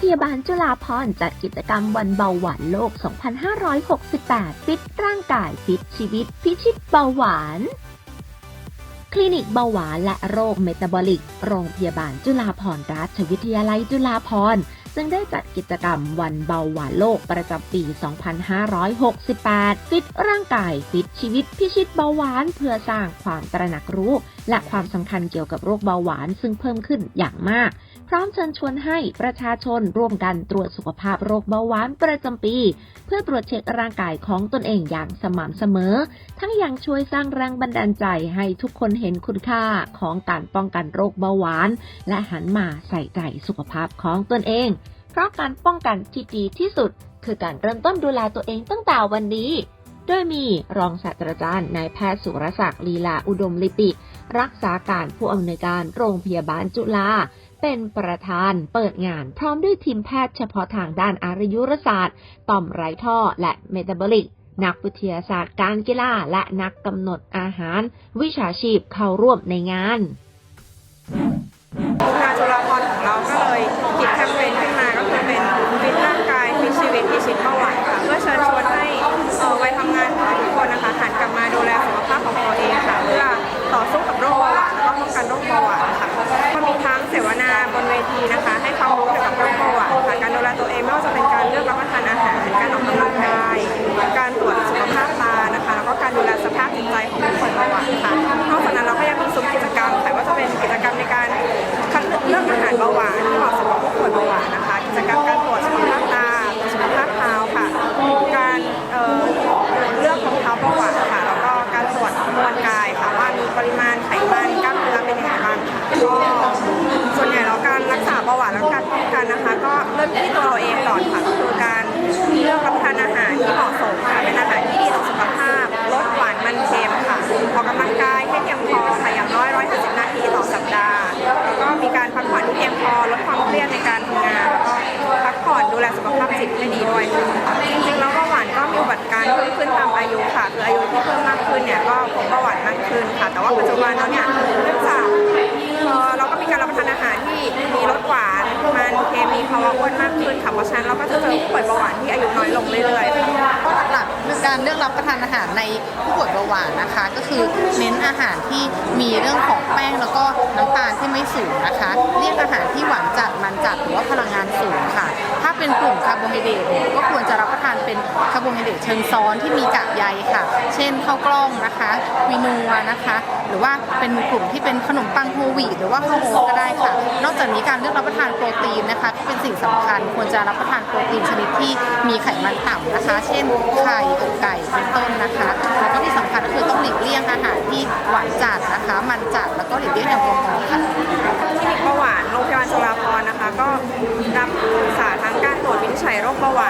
พยาบาลจุฬาภรจัดกิจกรรมวันเบาหวานโลก 2568 ฟิตร่างกายฟิตชีวิต พิชิตเบาหวาน คลินิกเบาหวานและโรคเมตาบอลิก โรงพยาบาลจุฬาภรราชวิทยาลัยจุฬาภรณ์ซึ่งได้จัดกิจกรรมวันเบาหวานโลกประจำปี 2568 ฟิตร่างกายฟิตชีวิตพิชิตเบาหวานเพื่อสร้างความตระหนักรู้ และความสำคัญเกี่ยวกับโรคเบาหวานซึ่งเพิ่มขึ้นอย่างมาก พร้อมเชิญชวนให้ประชาชนร่วมกันตรวจสุขภาพโรคเบาหวานประจำปี เพื่อตรวจเช็คร่างกายของตนเองอย่างสม่ำเสมอ ทั้งยังช่วยสร้างแรงบันดาลใจให้ทุกคนเห็นคุณค่าของการป้องกันโรคเบาหวาน และหันมาใส่ใจสุขภาพของตนเอง เพราะการป้องกันที่ดีที่สุด คือการเริ่มต้นดูแลตัวเองตั้งแต่วันนี้ โดยมีรองศาสตราจารย์นายแพทย์สุรศักดิ์ลีลาอุดมลิปิ รักษาการผู้อำนวยการโรงพยาบาลจุฬาเป็นประธานเปิดงานพร้อมด้วยทีมแพทย์เฉพาะทางด้านอายุรศาสตร์ ต่อมไร้ท่อและเมตาบอลิก นักวิทยาศาสตร์การกีฬาและนักกำหนดอาหาร วิชาชีพเข้าร่วมในงานงานจุฬาภรณ์ของเราก็เลยคิดแคมเปญขึ้นมาก็คือเป็นฟิตร่างกายฟิตชีวิตพิชิตเบาหวานค่ะเพื่อเชิญชวน ก็ป้องกันโรคเบาหวานค่ะก็มีทั้งเสวนาบนเวทีนะคะ ให้ความรู้เกี่ยวกับโรคเบาหวานค่ะการดูแลตัวเองไม่ว่าจะเป็น ที่ตัวเราเองก่อนค่ะคือการเลือกรับประทานอาหารที่เหมาะสมค่ะเป็นอาหารที่ดีต่อสุขภาพลดหวานมันเค็มค่ะออกกำลังกายให้เพียงพอค่ะอย่างน้อย150นาทีต่อสัปดาห์ แล้วก็มีการพักผ่อนที่เพียงพอลดความเครียดในการทำงานแล้วก็พักผ่อนดูแลสุขภาพจิตให้ดีด้วยค่ะจริงๆแล้วเบาหวานก็มีอุบัติการเพิ่มขึ้นตามอายุค่ะคืออายุที่เพิ่มมากขึ้นเนี่ยก็พบเบาหวานมากขึ้นค่ะ แต่ว่าปัจจุบันแล้วเนี่ยเนื่องจากเอ่อเราก็ การเลือกรับประทานอาหารในผู้ป่วยเบาหวานนะคะ ก็คือเน้นอาหารที่มีเรื่องของแป้งแล้วก็น้ำตาลที่ไม่สูงนะคะเลี่ยกอาหารที่หวานจัดมันจัดหรือว่าพลังงานสูงค่ะ ถ้าเป็นกลุ่มคาร์โบไฮเดรตก็ควรจะรับประทาน เป็นคาร์โบไฮเดรตเชิงซ้อนที่มีกากใยค่ะ เช่นข้าวกล้องนะคะวีนัวนะคะ หรือว่าเป็นกลุ่มที่เป็นขนมปังโฮวีหรือว่าข้าวโอ๊ตก็ได้ค่ะ นอกจากนี้การเลือกรับประทานโปรตีนนะคะก็เป็นสิ่งสำคัญควรจะรับประทานโปรตีนชนิดที่มีไขมันต่ำนะคะ เช่นไข่อกไก่เป็นต้นนะคะแล้วก็ที่สำคัญก็คือต้องหลีกเลี่ยงอาหารที่หวานจัดนะคะ มันจัดแล้วก็หลีกเลี่ยงแอลกอฮอล์ค่ะคลินิกเบาหวานโรงพยาบาลจุฬาภรณ์นะคะ ก็รับศึกษาทั้งการตรวจวินิจฉัยโรคเบาหวาน